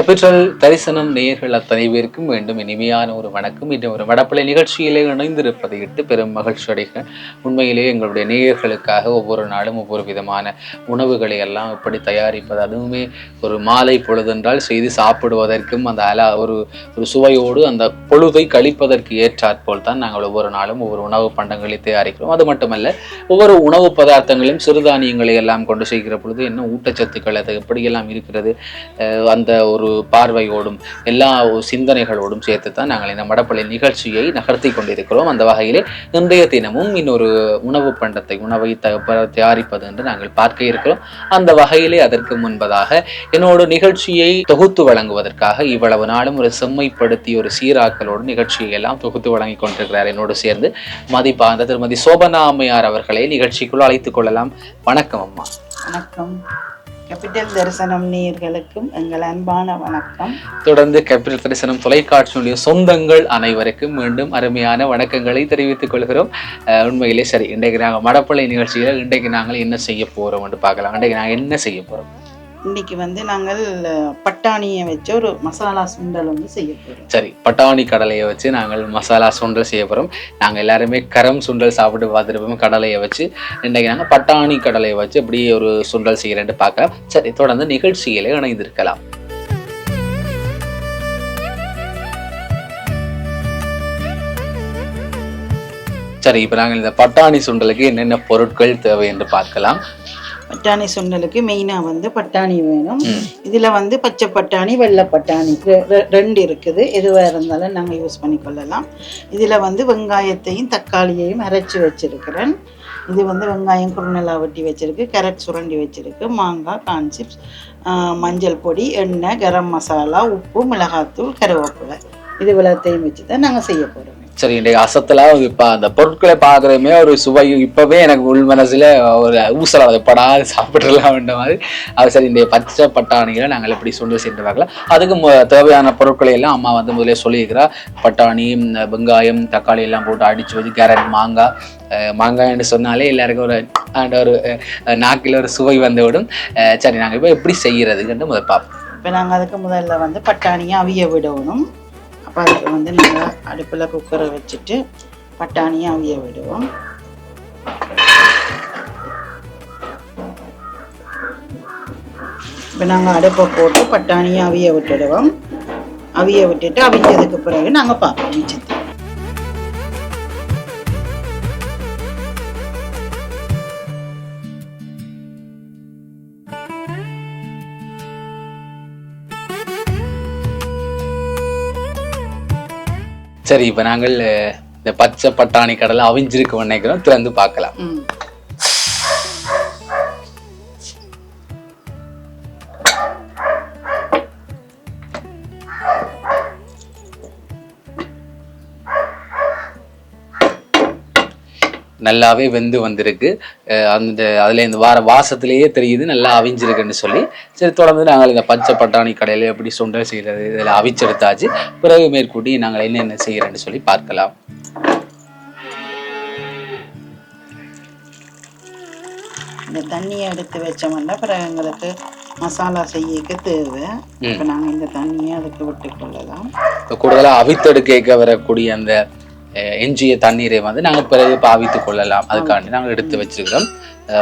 Capital தரிசனம் நேயர்கள் அத்தனை பேருக்கும் வேண்டும். இனிமையான ஒரு வணக்கம். இன்று ஒரு வடப்பலை நிகழ்ச்சியிலே இணைந்திருப்பதை இட்டு பெரும் மகிழ்ச்சி அடைகிறேன் உண்மையிலே எங்களுடைய நேயர்களுக்காக ஒவ்வொரு நாளும் ஒவ்வொரு விதமான உணவுகளை எல்லாம் எப்படி தயாரிப்பது அதுவுமே ஒரு மாலை பொழுதென்றால் செய்து சாப்பிடுவதற்கும் அந்த அலா ஒரு ஒரு சுவையோடு அந்த பொழுதை கழிப்பதற்கு ஏற்றாற்போல் தான் நாங்கள் ஒவ்வொரு நாளும் ஒவ்வொரு உணவு பண்டங்களை தயாரிக்கிறோம். அது மட்டுமல்ல ஒவ்வொரு உணவு பதார்த்தங்களையும் சிறுதானியங்களை எல்லாம் கொண்டு செய்கிற பொழுது என்ன ஊட்டச்சத்துக்கள் அது எப்படியெல்லாம் இருக்கிறது அந்த ஒரு பார்வையோடும் எல்லா சிந்தனைகளோடும் சேர்த்து தான் நாங்கள் இந்த மடப்பள்ளி நிகழ்ச்சியை நகர்த்தி கொண்டிருக்கிறோம். அந்த வகையிலே இன்றைய தினமும் இன்னொரு உணவு பண்டத்தை உணவை த தயாரிப்பது என்று நாங்கள் பார்க்க இருக்கிறோம். அந்த வகையிலே அதற்கு முன்பதாக என்னோட நிகழ்ச்சியை தொகுத்து வழங்குவதற்காக இவ்வளவு நாளும் ஒரு செம்மைப்படுத்தி ஒரு சீராக்களோடு நிகழ்ச்சியை எல்லாம் தொகுத்து வழங்கி கொண்டிருக்கிறார் என்னோடு சேர்ந்து மதிப்பார்ந்த திருமதி சோபனா அம்மையார் அவர்களை நிகழ்ச்சிக்குள் அழைத்துக் கொள்ளலாம். வணக்கம் அம்மா. வணக்கம். கேபிட்டல் தரிசனம் நேயர்களுக்கும் எங்கள் அன்பான வணக்கம். தொடர்ந்து கேபிட்டல் தரிசனம் தொலைக்காட்சியுடைய சொந்தங்கள் அனைவருக்கும் மீண்டும் அருமையான வணக்கங்களை தெரிவித்துக் கொள்கிறோம். உண்மையிலே சரி இன்றைக்கு நாங்கள் மடப்பள்ளி நிகழ்ச்சியில் இன்றைக்கு நாங்கள் என்ன செய்ய போறோம் என்று பார்க்கலாம். இன்றைக்கு நாங்கள் என்ன செய்ய போறோம்? இன்னைக்கு வந்து நாங்கள் பட்டாணியை வச்சு ஒரு மசாலா சுண்டல் வந்து செய்ய போகிறோம் சரி பட்டாணி கடலையை வச்சு நாங்கள் மசாலா சுண்டல் செய்ய போகிறோம் நாங்கள் எல்லாருமே கரம் சுண்டல் சாப்பிட்டு பார்த்துருப்போம் கடலையை வச்சு. இன்றைக்கி நாங்கள் பட்டாணி கடலையை வச்சு இப்படி ஒரு சுண்டல் செய்கிறேன்ட்டு பார்க்கலாம். சரி தொடர்ந்து நிகழ்ச்சிகளை இணைந்திருக்கலாம். சரி இப்போ நாங்கள் இந்த பட்டாணி சுண்டலுக்கு என்னென்ன பொருட்கள் தேவை என்று பார்க்கலாம். பட்டாணி சுண்டலுக்கு மெயினாக வந்து பட்டாணி வேணும். இதில் வந்து பச்சை பட்டாணி வெள்ளை பட்டாணி ரெண்டு இருக்குது. எதுவாக இருந்தாலும் நாங்கள் யூஸ் பண்ணிக்கொள்ளலாம். இதில் வந்து வெங்காயத்தையும் தக்காளியையும் அரைச்சி வச்சிருக்கிறேன். இது வந்து வெங்காயம் குறுநலா வெட்டி வச்சிருக்கு கேரட் சுரண்டி வச்சிருக்கு மாங்காய் கார்ன் சிப்ஸ் மஞ்சள் பொடி எண்ணெய் கரம் மசாலா உப்பு மிளகாத்தூள் கருவேப்பிலை. இது விளத்தையும் வச்சு தான் நாங்கள் செய்ய போகிறோம் சரி இன்றைக்கு அசத்தலா இப்போ அந்த பொருட்களை பார்க்குறதுமே ஒரு சுவை. இப்போவே எனக்கு உள் மனசில் ஒரு ஊசல படா சாப்பிட்றலாம்ன்ற மாதிரி. அது சரி இன்றைய பச்சை பட்டாணிகளை நாங்கள் எப்படி சொல்லி சென்று பார்க்கலாம் அதுக்கு தேவையான பொருட்களை எல்லாம் அம்மா வந்து முதலே சொல்லியிருக்கிறா. பட்டாணி வெங்காயம் தக்காளி எல்லாம் போட்டு அடிச்சு வச்சு கேரட் மாங்காய் மாங்காய்னு சொன்னாலே எல்லாருக்கும் ஒரு அந்த ஒரு நாக்கில் ஒரு சுவை வந்துவிடும். சரி நாங்கள் இப்போ எப்படி செய்கிறதுன்னு முதல் பார்ப்போம். இப்போ நாங்கள் அதுக்கு முதல்ல வந்து பட்டாணியை அவிய விடணும். அப்போ அதுக்கு வந்து நாங்கள் அடுப்பில் குக்கரை வச்சுட்டு பட்டாணியை அவிய விடுவோம். இப்போ நாங்கள் அடுப்பை போட்டு பட்டாணியை அவிய விட்டுடுவோம். அவிய விட்டுட்டு அவிஞ்சதுக்கு பிறகு நாங்கள் பார்ப்போம் மிச்சத்தை சரி இப்போ நாங்கள் இந்த பச்சை பட்டாணி கடலை அவிஞ்சிருக்கு நினைக்கிறோம். திறந்து பார்க்கலாம். நல்லாவே வெந்து வந்திருக்கு. அந்த அதுல இந்த வார வாசத்திலேயே தெரியுது நல்லா அவிஞ்சிருக்குன்னு சொல்லி. சரி தொடர்ந்து நாங்கள் இந்த பச்சை பட்டாணி கடையில எப்படி சுண்டல் செய்யறது இதில் அவிச்செடுத்தாச்சு. பிறகு மேற்கூட்டி நாங்கள் என்னென்ன செய்யறேன்னு சொல்லி பார்க்கலாம். இந்த தண்ணியை எடுத்து வச்சோம்னா பிறகு எங்களுக்கு மசாலா செய்யக்க தேவை. இப்போ நாங்கள் இந்த தண்ணியை அதுக்கு விட்டு கொள்ளலாம். கூடுதலாக அவித்தெடுக்க வரக்கூடிய அந்த எஞ்சிய தண்ணீரை வந்து நாங்கள் பிறகு இப்போ அவித்து கொள்ளலாம். அதுக்காண்டி நாங்கள் எடுத்து வச்சிருக்கிறோம்.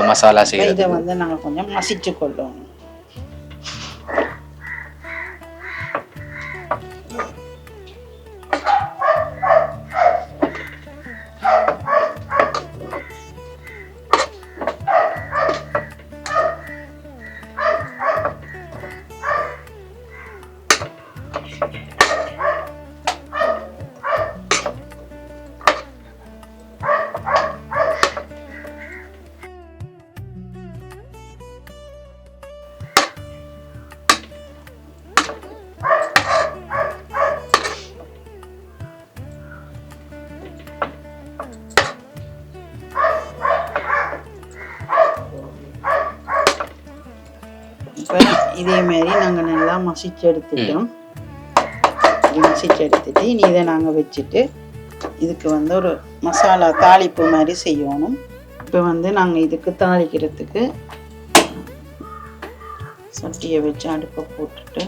மசாலா செய்யறது. வந்து நாங்கள் கொஞ்சம் மசிச்சு கொள்ளணும் இதே மாதிரி நாங்கள் நல்லா மசிச்சு எடுத்துட்டோம் மசிச்சு எடுத்துட்டு இனி இதை நாங்கள் வச்சுட்டு இதுக்கு வந்து ஒரு மசாலா தாளிப்பு மாதிரி செய்யணும். இப்போ வந்து நாங்கள் இதுக்கு தாளிக்கிறதுக்கு சட்டியை வச்சு அடுப்பை போட்டுட்டு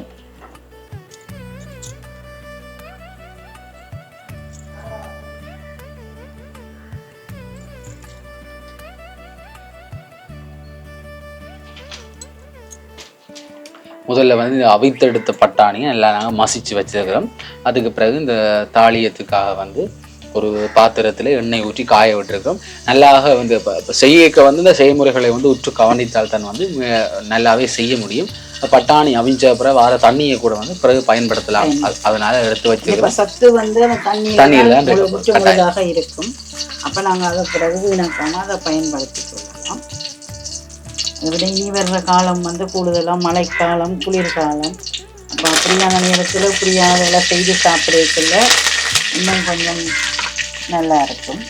முதல்ல வந்து இந்த அவித்தெடுத்த பட்டாணியை எல்லாம் நாங்கள் மசிச்சு வச்சிருக்கிறோம். அதுக்கு பிறகு இந்த தாளியத்துக்காக வந்து ஒரு பாத்திரத்தில் எண்ணெய் ஊற்றி காய விட்டுருக்கோம். நல்லாக வந்து இப்போ செய்யக்க வந்து இந்த செய்முறைகளை வந்து உற்று கவனித்தால் தான் வந்து நல்லாவே செய்ய முடியும். பட்டாணி அவிஞ்ச பிறகு வர தண்ணியை கூட வந்து பிறகு பயன்படுத்தலாம். அது- அதனால எடுத்து இப்ப வச்சிருக்கிறோம். சத்து வந்து தண்ணியில இருக்கும். அப்ப நாங்க அதை பிறகு வீணாக்காம அதை பயன்படுத்தி கொள்ளலாம் அதை விட இனி வர்ற காலம் வந்து கூடுதலா மழைக்காலம் குளிர்காலம். அப்போ அப்படியான நேரத்தில் இப்படியான வேலை செய்து சாப்பிட்றதுக்குள்ள இன்னும் கொஞ்சம் நல்லா இருக்கும்.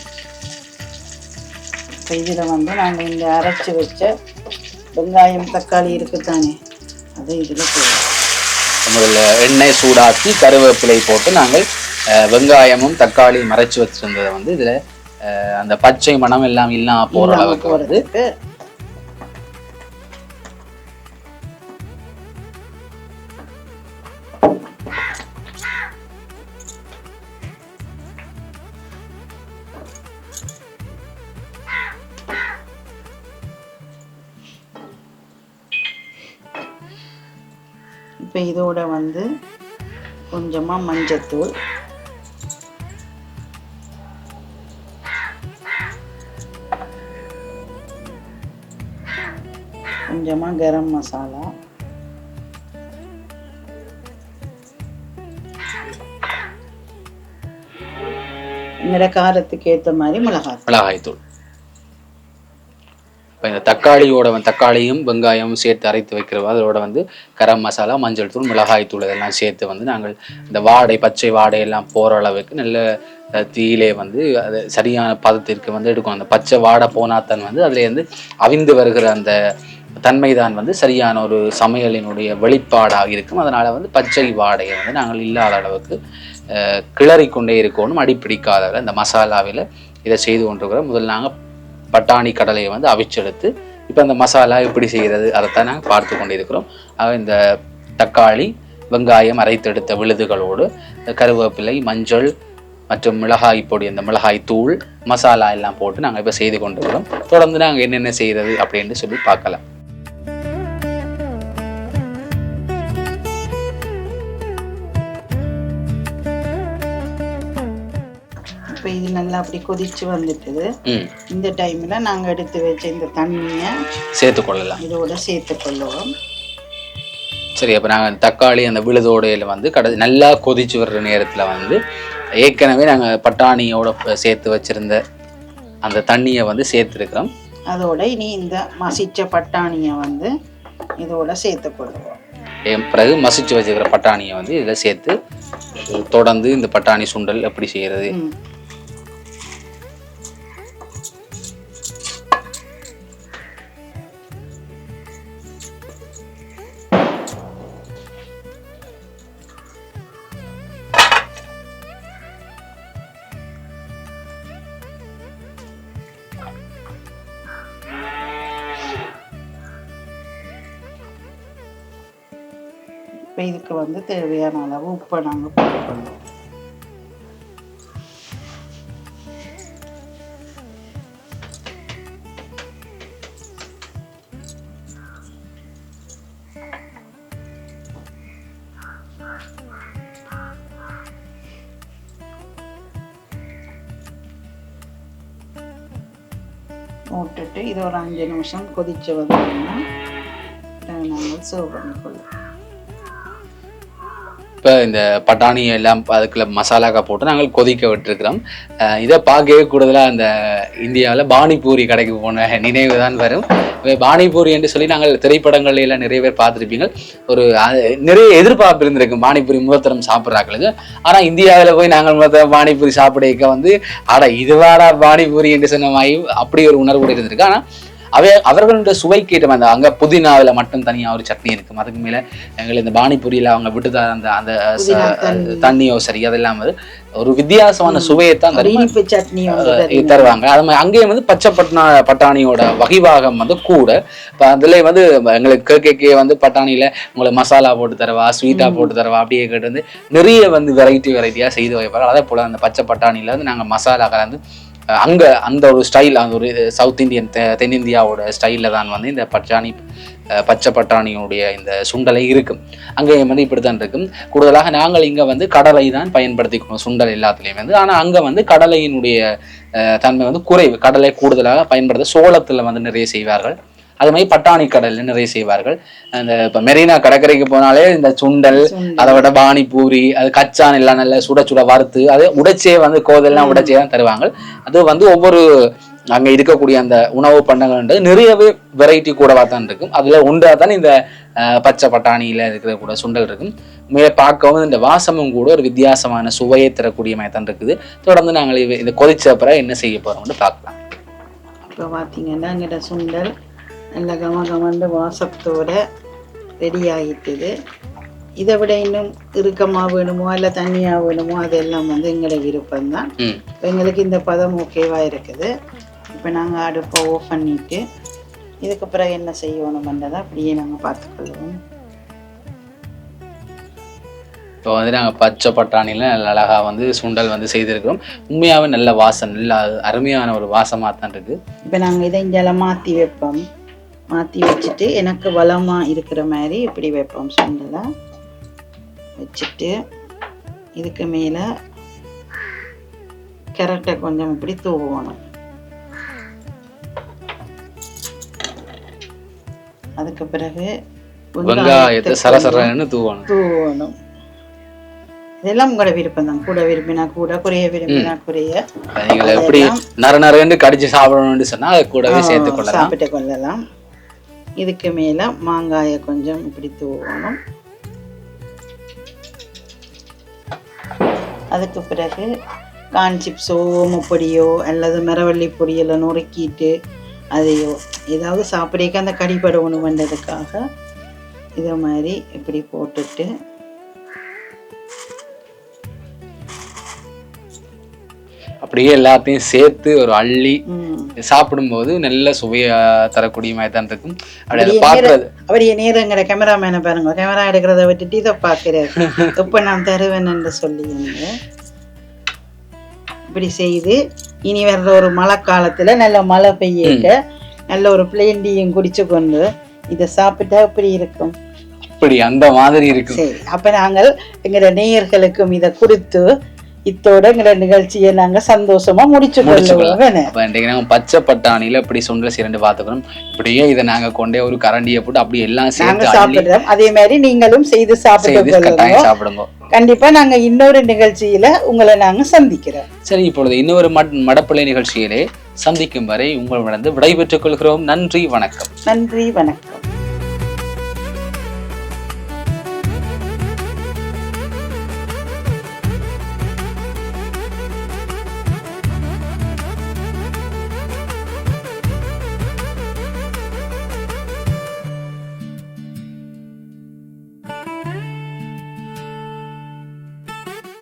இப்போ இதில் வந்து நாங்கள் இந்த அரைச்சி வச்ச வெங்காயம் தக்காளி இருக்குதானே அதை இதில் போடுவோம் முதல்ல எண்ணெய் சூடாக்கி கருவேப்பிலை போட்டு நாங்கள் வெங்காயமும் தக்காளியும் மறைச்சு வச்சிருந்ததை வந்து இதுல அந்த பச்சை மணம் எல்லாம் இல்லாம போற இல்லாம அளவுக்கு வந்து இப்போ இதோட வந்து கொஞ்சமாக மஞ்சத்தூள். கொஞ்சமாக கரம் மசாலா. எங்களோட காரத்துக்கு ஏற்ற மாதிரி மிளகாய் மிளகாய் தூள் இப்போ இந்த தக்காளியோட தக்காளியும் வெங்காயமும் சேர்த்து அரைத்து வைக்கிறோம் அதோட வந்து கரம் மசாலா மஞ்சள் தூள் மிளகாய் தூள் இதெல்லாம் சேர்த்து வந்து நாங்கள் இந்த வாடை பச்சை வாடை எல்லாம் போகிற அளவுக்கு நல்ல தீயிலே வந்து அது சரியான பதத்திற்கு வந்து எடுக்கும். அந்த பச்சை வாடை போனாத்தான் வந்து அதுலேருந்து அவிந்து வருகிற அந்த தன்மைதான் வந்து சரியான ஒரு சமையலினுடைய வெளிப்பாடாக இருக்கும். அதனால் வந்து பச்சை வாடையை வந்து நாங்கள் இல்லாத அளவுக்கு கிளறிக்கொண்டே கொண்டே இருக்கணும் அடிப்பிடிக்காத அந்த மசாலாவில் இதை செய்து கொண்டிருக்கிறோம். முதல்ல நாங்கள் பட்டாணி கடலையை வந்து அவிச்செடுத்து இப்போ அந்த மசாலா எப்படி செய்கிறது அதைத்தான் நாங்கள் பார்த்து கொண்டிருக்கிறோம். இருக்கிறோம் இந்த தக்காளி வெங்காயம் அரைத்தெடுத்த விழுதுகளோடு இந்த கருவேப்பிலை மஞ்சள் மற்றும் மிளகாய் பொடி அந்த மிளகாய் தூள் மசாலா எல்லாம் போட்டு நாங்கள் இப்போ செய்து கொண்டிருக்கிறோம். தொடர்ந்து நாங்கள் என்னென்ன செய்கிறது அப்படின்னு சொல்லி பார்க்கலாம். நல்லா அப்படி கொதிச்சு வந்துட்டுது. இந்த டைமில் நாங்கள் எடுத்து வச்ச இந்த தண்ணியை சேர்த்து கொள்ளலாம். இதோட சேர்த்து கொள்ளுவோம். சரி அப்போ நாங்கள் தக்காளி அந்த விழுதோடையில் வந்து கடைசி நல்லா கொதிச்சு வர்ற நேரத்தில் வந்து ஏற்கனவே நாங்கள் பட்டாணியோட சேர்த்து வச்சிருந்த அந்த தண்ணியை வந்து சேர்த்துருக்கிறோம் அதோட இனி இந்த மசிச்ச பட்டாணியை வந்து இதோட சேர்த்து கொள்ளுவோம். என் பிறகு மசிச்சு வச்சுக்கிற பட்டாணியை வந்து இதில் சேர்த்து தொடர்ந்து இந்த பட்டாணி சுண்டல் எப்படி செய்கிறது இப்போ இதுக்கு வந்து தேவையான அளவு உப்பை நாங்கள் போட்டுக்கணும். போட்டுட்டு இது ஒரு அஞ்சு நிமிஷம் கொதிச்சு வந்தோம்னா நாங்கள் சர்வ் பண்ணிக்கொள்ளுவோம் இப்போ இந்த பட்டாணி எல்லாம் அதுக்குள்ள மசாலாக்கா போட்டு நாங்கள் கொதிக்க விட்டுருக்கிறோம். இதை பார்க்கவே கூடுதலாக அந்த இந்தியாவில் பானிபூரி கடைக்கு போன நினைவு தான் வரும். பானிபூரி என்று சொல்லி நாங்கள் திரைப்படங்கள்ல எல்லாம் நிறைய பேர் பார்த்துருப்பீங்க. ஒரு நிறைய எதிர்பார்ப்பு இருந்திருக்கு பானிபூரி முதத்தரம் சாப்பிட்றாக்களுக்கு. ஆனால் இந்தியாவில் போய் நாங்கள் முதல் பானிபூரி சாப்பிடக்க வந்து ஆடா இதுவாடா பானிபூரி என்று சொன்ன மாதிரி அப்படி ஒரு உணர்வு கூட இருந்திருக்கு. ஆனால் அவை அவர்களுடைய சுவைக்கு ஏற்ற அந்த அங்கே புதினாவில் மட்டும் தனியாக ஒரு சட்னி இருக்கும். அதுக்கு மேலே எங்களுக்கு இந்த பானிபூரியில் அவங்க விட்டு அந்த அந்த. தண்ணியோ சரி அதெல்லாம் வந்து ஒரு வித்தியாசமான சுவையை தான் இனிப்பு சட்னி தருவீங்க. அது மாதிரி அங்கேயும் வந்து பச்சை பட்டா பட்டாணியோட வகைவாகம் வந்து கூட. இப்போ அதுல வந்து எங்களுக்கு கேக்கே வந்து பட்டாணியில உங்களுக்கு மசாலா போட்டு தரவா ஸ்வீட்டா போட்டு தரவா அப்படியே கேட்டு வந்து நிறைய வந்து வெரைட்டி வெரைட்டியா செய்து வைப்பாங்க அதே போல அந்த பச்சை பட்டாணியில வந்து நாங்க மசாலா கலந்து அங்கே அந்த ஒரு ஸ்டைல் அந்த ஒரு சவுத் இந்தியன் தெ- தென்னிந்தியாவோட ஸ்டைலில் தான் வந்து இந்த பட்டாணி பச்சை பட்டாணியுடைய இந்த சுண்டலை இருக்கும். அங்கே வந்து இப்படி தான் இருக்கும். கூடுதலாக நாங்கள் இங்கே வந்து கடலை தான் பயன்படுத்திக்கணும் சுண்டல் எல்லாத்துலேயும் வந்து. ஆனால் அங்கே வந்து கடலையினுடைய தன்மை வந்து குறைவு. கடலை கூடுதலாக பயன்படுத்த சோளத்தில் வந்து நிறைய செய்வார்கள். அது மாதிரி பட்டாணி கடல்ல நிறைய செய்வார்கள். அந்த இப்போ மெரினா கடற்கரைக்கு போனாலே இந்த சுண்டல். அதை விட பானிபூரி அது கச்சான் எல்லாம் நல்லா சுட சுட வறுத்து அது உடைச்சே வந்து கோதெல்லாம் உடைச்சே தான் தருவாங்க அது வந்து ஒவ்வொரு அங்க இருக்கக்கூடிய அந்த உணவு பண்டங்கள்ன்றது நிறையவே வெரைட்டி கூடவா தான் இருக்கும். அதுல ஒன்றா தான் இந்த பச்சை பட்டாணியில இருக்கிற கூட சுண்டல் இருக்கும். உண்மையை பார்க்கவும் இந்த வாசமும் கூட ஒரு வித்தியாசமான சுவையை தரக்கூடிய மாதிரி தான் இருக்குது. தொடர்ந்து நாங்கள் இதை கொதிச்ச அப்புறம் என்ன செய்ய போறோம்னு பார்க்கலாம். இப்போ பார்த்தீங்கன்னா எங்கிட்ட சுண்டல் நல்ல கம கமண்டு வாசத்தோட ரெடி ஆகிட்டுது இதை விட இன்னும் இறுக்கமாக வேணுமோ இல்லை தண்ணியாக வேணுமோ அதெல்லாம் வந்து எங்களோட விருப்பம்தான். எங்களுக்கு இந்த பதம் ஓகேவாக இருக்குது. இப்போ நாங்கள் அடுப்பை ஓஃப் பண்ணிட்டு இதுக்கு பிறகு என்ன செய்யணுமென்றதை அப்படியே நாங்கள் பார்த்துக்கொள்வோம். இப்போ வந்து நாங்கள் பச்சை பட்டாணியில் நல்ல அழகா வந்து சுண்டல் வந்து செய்திருக்கிறோம். உண்மையாகவே நல்ல வாசம் நல்ல அருமையான ஒரு வாசமாக தான் இருக்குது இப்போ நாங்கள் இதை இங்கே மாற்றி வைப்போம். மாற்றி வச்சுட்டு எனக்கு வளமாக இருக்கிற மாதிரி இப்படி வைப்போம் சுண்டலை. வச்சுட்டு இதுக்கு மேலே கேரட்டை கொஞ்சம் இப்படி தூவணும். அதுக்கு பிறகு வெங்காயத்தை சரசரன்னு தூவணும். தூவணும். இதெல்லாம் உங்களோட விருப்பம் தான். கூட விரும்பினா கூட குறைய விரும்பினா குறைய. நீங்கள் எப்படி நர நரன்னு கடிச்சு சாப்பிடணும்னு சொன்னால் அதை கூடவே சேர்த்து கொள்ளலாம். சாப்பிட்டு கொள்ளலாம். இதுக்கு மேலே மாங்காயை கொஞ்சம் இப்படி தூவணும். அதுக்கு பிறகு கான் சிப்ஸோ முப்பொடியோ அல்லது மரவள்ளி பொடியலை நுறுக்கிட்டு அதையோ ஏதாவது சாப்பிடக்க அந்த கடிபடணுன்றதுக்காக இதை மாதிரி இப்படி போட்டுட்டு அப்படியே எல்லாத்தையும் சேர்த்து ஒரு அள்ளி சாப்பிடும்போது நல்ல சுவையா தரக்கூடிய மாதிரி தான் இருக்கும் அப்படி பார்க்கறது அவரைய நேரங்கிற கேமராமேனை பாருங்க. கேமரா எடுக்கிறத விட்டுட்டு இதை பார்க்குறாரு. எப்போ நான் தருவேன் என்று சொல்லி இப்படி செய்து இனி வர்ற ஒரு மழை காலத்துல நல்ல மழை பெய்யக்க நல்ல ஒரு பிளேன் டீயும் குடிச்சு கொண்டு இதை சாப்பிட்டா எப்படி இருக்கும்? அப்படி அந்த மாதிரி இருக்கும். சரி அப்ப நாங்கள் எங்களோட நேயர்களுக்கும் இதை கொடுத்து இத்தோட எங்களோட நிகழ்ச்சியை நாங்க சந்தோஷமா முடிச்சு முடிச்சுக்கலாம். கொள்ளுவோம். பச்சை பட்டாணியில இப்படி சுண்டல் சிரண்டு பார்த்துக்கிறோம். இப்படியே இதை நாங்க கொண்டே ஒரு கரண்டியை போட்டு அப்படி எல்லாம் சேர்த்து அள்ளி சாப்பிடுறோம். அதே மாதிரி நீங்களும் செய்து சாப்பிட்டு சாப்பிடுங்க. கண்டிப்பா நாங்க இன்னொரு நிகழ்ச்சியில உங்களை நாங்க சந்திக்கிறோம். சரி இப்பொழுது இன்னொரு மட் மடப்பிள்ளை நிகழ்ச்சியிலே சந்திக்கும் வரை உங்களிடந்து விடைபெற்றுக் கொள்கிறோம். நன்றி வணக்கம். நன்றி வணக்கம்.